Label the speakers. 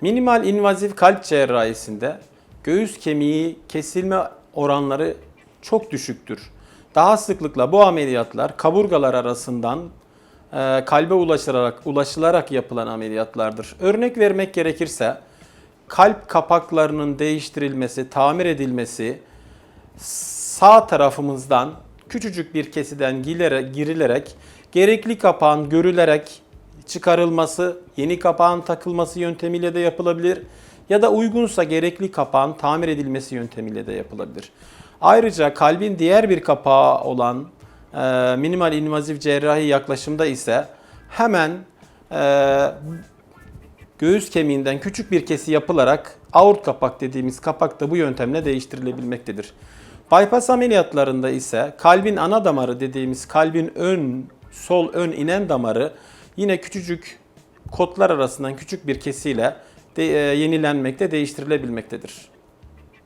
Speaker 1: Minimal invazif kalp cerrahisinde göğüs kemiği kesilme oranları çok düşüktür. Daha sıklıkla bu ameliyatlar kaburgalar arasından e, kalbe ulaşılarak ulaşılarak yapılan ameliyatlardır. Örnek vermek gerekirse kalp kapaklarının değiştirilmesi, tamir edilmesi, sağ tarafımızdan küçücük bir kesiden girilerek, gerekli kapağın görülerek çıkarılması, yeni kapağın takılması yöntemiyle de yapılabilir ya da uygunsa gerekli kapağın tamir edilmesi yöntemiyle de yapılabilir. Ayrıca kalbin diğer bir kapağı olan e, minimal invazif cerrahi yaklaşımda ise hemen e, göğüs kemiğinden küçük bir kesi yapılarak aort kapak dediğimiz kapak da bu yöntemle değiştirilebilmektedir. Bypass ameliyatlarında ise kalbin ana damarı dediğimiz kalbin ön sol ön inen damarı yine küçücük kotlar arasından küçük bir kesiyle de, e, yenilenmekte, değiştirilebilmektedir.